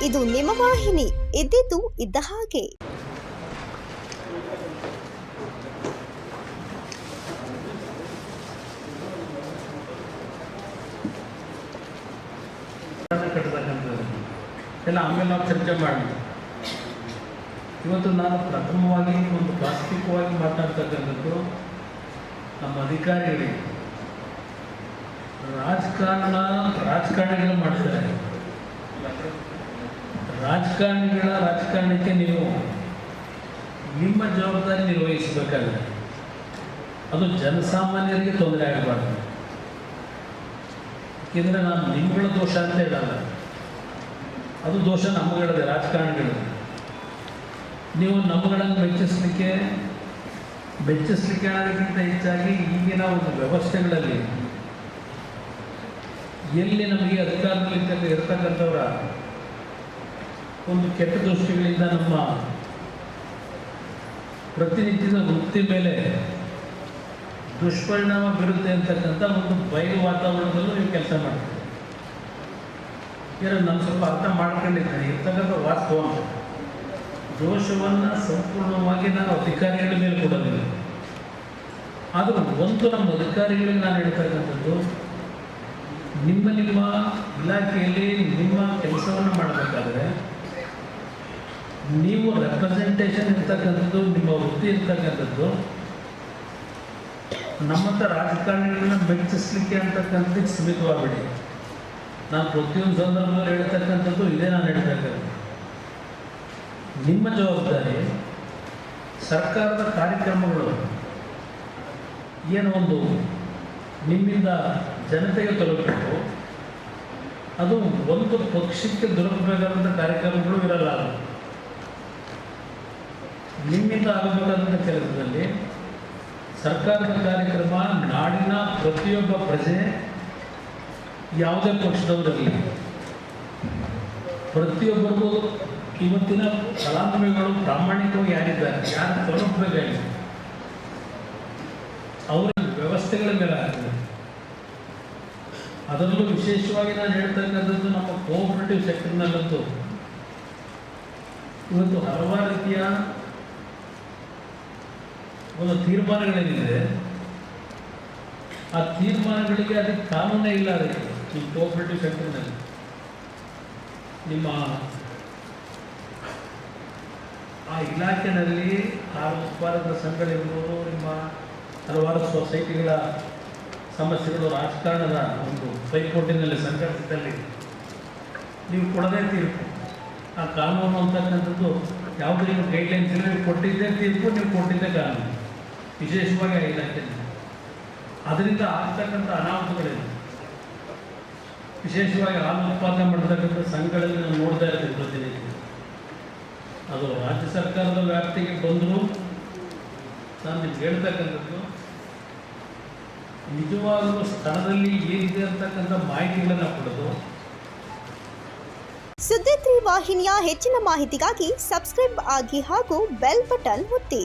ಹಿಮವಾಹಿನಿ ಇದ್ದಿದ್ದು ಇದ್ದ ಹಾಗೆ. ಎಲ್ಲ ಆಮೇಲೆ ನಾವು ಚರ್ಚೆ ಮಾಡಿ. ಇವತ್ತು ನಾನು ಪ್ರಥಮವಾಗಿ ಒಂದು ಪ್ರಾಥಮಿಕವಾಗಿ ಮಾತಾಡ್ತಕ್ಕಂಥದ್ದು ನಮ್ಮ ಅಧಿಕಾರಿಗಳಿಗೆ ರಾಜಕಾರಣ, ರಾಜಕಾರಣಿಗಳು ಮಾಡ್ತಾರೆ ರಾಜಕಾರಣಿಗಳ ರಾಜಕಾರಣಕ್ಕೆ ನೀವು ನಿಮ್ಮ ಜವಾಬ್ದಾರಿ ನಿರ್ವಹಿಸಬೇಕಾದ್ರೆ ಅದು ಜನಸಾಮಾನ್ಯರಿಗೆ ತೊಂದರೆ ಆಗಬಾರ್ದು. ಏಕೆಂದರೆ ನಾನು ನಿಮ್ಗಳ ದೋಷ ಅಂತ ಹೇಳಲ್ಲ. ಅದು ದೋಷ ನಮ್ಮಗಳದೆ ರಾಜಕಾರಣಿಗಳದ್ದು ನೀವು ನಮ್ಮಗಳನ್ನು ಮೆಚ್ಚಿಸ್ಲಿಕ್ಕೆ ಮೆಚ್ಚಿಸ್ಲಿಕ್ಕೆ ಅನ್ನೋದಕ್ಕಿಂತ ಹೆಚ್ಚಾಗಿ ಈಗಿನ ಒಂದು ವ್ಯವಸ್ಥೆಗಳಲ್ಲಿ ಎಲ್ಲಿ ನಮಗೆ ಅಧಿಕಾರದಲ್ಲಿ ಇರ್ತಕ್ಕಂಥವರ ಒಂದು ಕೆಟ್ಟ ದೃಷ್ಟಿಗಳಿಂದ ನಮ್ಮ ಪ್ರತಿನಿತ್ಯದ ವೃತ್ತಿ ಮೇಲೆ ದುಷ್ಪರಿಣಾಮ ಬೀರುತ್ತೆ ಅಂತಕ್ಕಂಥ ಒಂದು ಬಯಲು ವಾತಾವರಣದಲ್ಲೂ ನೀವು ಕೆಲಸ ಮಾಡ್ತೀರಿ. ಏನೋ ನಾನು ಸ್ವಲ್ಪ ಅರ್ಥ ಮಾಡ್ಕೊಂಡಿದ್ದೇನೆ ಇರ್ತಕ್ಕಂಥ ವಾಸ್ತವ. ದೋಷವನ್ನು ಸಂಪೂರ್ಣವಾಗಿ ನಾನು ಅಧಿಕಾರಿಗಳ ಮೇಲೆ ಕೊಡೋದಿಲ್ಲ. ಆದರೂ ಒಂದು ನಮ್ಮ ಅಧಿಕಾರಿಗಳಿಗೆ ನಾನು ಹೇಳ್ತಕ್ಕಂಥದ್ದು, ನಿಮ್ಮ ನಿಮ್ಮ ಇಲಾಖೆಯಲ್ಲಿ ನಿಮ್ಮ ಕೆಲಸವನ್ನು ಮಾಡಬೇಕಾದ್ರೆ ನೀವು ರೆಪ್ರೆಸೆಂಟೇಷನ್ ಇರ್ತಕ್ಕಂಥದ್ದು, ನಿಮ್ಮ ವೃತ್ತಿ ಇರ್ತಕ್ಕಂಥದ್ದು ನಮ್ಮಂಥ ರಾಜಕಾರಣಿಗಳನ್ನ ಮೆಚ್ಚಿಸ್ಲಿಕ್ಕೆ ಅಂತಕ್ಕಂಥದ್ದು ಸೀಮಿತವಾಗಬೇಡಿ. ನಾನು ಪ್ರತಿಯೊಂದು ಸಂದರ್ಭದಲ್ಲಿ ಹೇಳ್ತಕ್ಕಂಥದ್ದು ಇದೇ ನಾನು ಹೇಳ್ತಕ್ಕಂಥದ್ದು. ನಿಮ್ಮ ಜವಾಬ್ದಾರಿ ಸರ್ಕಾರದ ಕಾರ್ಯಕ್ರಮಗಳು. ಏನು ಒಂದು ನಿಮ್ಮಿಂದ ಜನತೆಗೆ ತಲುಪಬೇಕು. ಅದು ಒಂದು ಪಕ್ಷಕ್ಕೆ ದೊರಕಬೇಕಾದಂಥ ಕಾರ್ಯಕ್ರಮಗಳು ಇರಲ್ಲ ನಿಮ್ಮಿಂದ ಆಗಬೇಕಾದಂಥ ಕೆಲಸದಲ್ಲಿ ಸರ್ಕಾರದ ಕಾರ್ಯಕ್ರಮ ನಾಡಿನ ಪ್ರತಿಯೊಬ್ಬ ಪ್ರಜೆ ಯಾವುದೇ ಪಕ್ಷದವರಲ್ಲಿ ಪ್ರತಿಯೊಬ್ಬರಿಗೂ ಇವತ್ತಿನ ಫಲಾನುಭವಿಗಳು ಪ್ರಾಮಾಣಿಕವಾಗಿ ಯಾರಿದ್ದಾರೆ, ಯಾರು ತಲುಪಬೇಕಾಗಿದೆ ಅವರ ವ್ಯವಸ್ಥೆಗಳ ಮೇಲೆ ಆಗ್ತದೆ ಅದರಲ್ಲೂ ವಿಶೇಷವಾಗಿ ನಾನು ಹೇಳ್ತಕ್ಕಂಥದ್ದು ನಮ್ಮ ಕೋಆಪರೇಟಿವ್ ಸೆಕ್ಟರ್ನಲ್ಲಂತೂ ಇವತ್ತು ಹಲವಾರು ರೀತಿಯ ಒಂದು ತೀರ್ಮಾನಗಳೇನಿದೆ? ಆ ತೀರ್ಮಾನಗಳಿಗೆ ಅದಕ್ಕೆ ಕಾನೂನೇ ಇಲ್ಲ ಅದಕ್ಕೆ. ಈ ಕೋಆಪರೇಟಿವ್ ಸೆಕ್ಟರ್ನಲ್ಲಿ ನಿಮ್ಮ ಆ ಇಲಾಖೆನಲ್ಲಿ ಆ ಉತ್ಪಾದಕ ಸಂಘಗಳಿರ್ಬೋದು ನಿಮ್ಮ ಹಲವಾರು ಸೊಸೈಟಿಗಳ ಸಮಸ್ಯೆಗಳು, ರಾಜಕಾರಣದ ಒಂದು ಪೈಪೋಟಿನಲ್ಲಿ ಸಂಘಟಿಸಿದಲ್ಲಿ ನೀವು ಕೊಡದೇ ತೀರ್ಪು. ಆ ಕಾನೂನು ಅಂತಕ್ಕಂಥದ್ದು ಯಾವುದೇ ಗೈಡ್ಲೈನ್ಸ್ ಇಲ್ಲ ನೀವು ಕೊಟ್ಟಿದ್ದೇ ತೀರ್ಪು, ನೀವು ಕೊಟ್ಟಿದ್ದೇ ಕಾನೂನು. ವಿಶೇಷವಾಗಿ ಆಗಿಲ್ಲ ಅದರಿಂದ ಆಗ್ತಕ್ಕಂಥ ಅನಾಹುತಗಳಿದೆ. ವಿಶೇಷವಾಗಿ ಹಾಲು ಉತ್ಪಾದನೆ ಮಾಡತಕ್ಕಂಥ ಸಂಘಗಳಲ್ಲಿ ನಾವು ನೋಡ್ತಾ ಇರ್ತೀವಿ ಪ್ರತಿನಿಧಿ ಅದು ರಾಜ್ಯ ಸರ್ಕಾರದ ವ್ಯಾಪ್ತಿಗೆ ಬಂದರೂ ನಾನು ನಿಮ್ಗೆ ಹೇಳ್ತಕ್ಕಂಥದ್ದು, ನಿಜವಾಗಲೂ ಸ್ಥಳದಲ್ಲಿ ಏನಿದೆ ಅಂತಕ್ಕಂಥ ಮಾಹಿತಿಗಳನ್ನು ಕೊಡೋದು. ಸುದ್ದಿ ವಾಹಿನಿಯ ಹೆಚ್ಚಿನ ಮಾಹಿತಿಗಾಗಿ ಸಬ್ಸ್ಕ್ರೈಬ್ ಆಗಿ ಹಾಗೂ ಬೆಲ್ ಬಟನ್ ಒತ್ತಿ.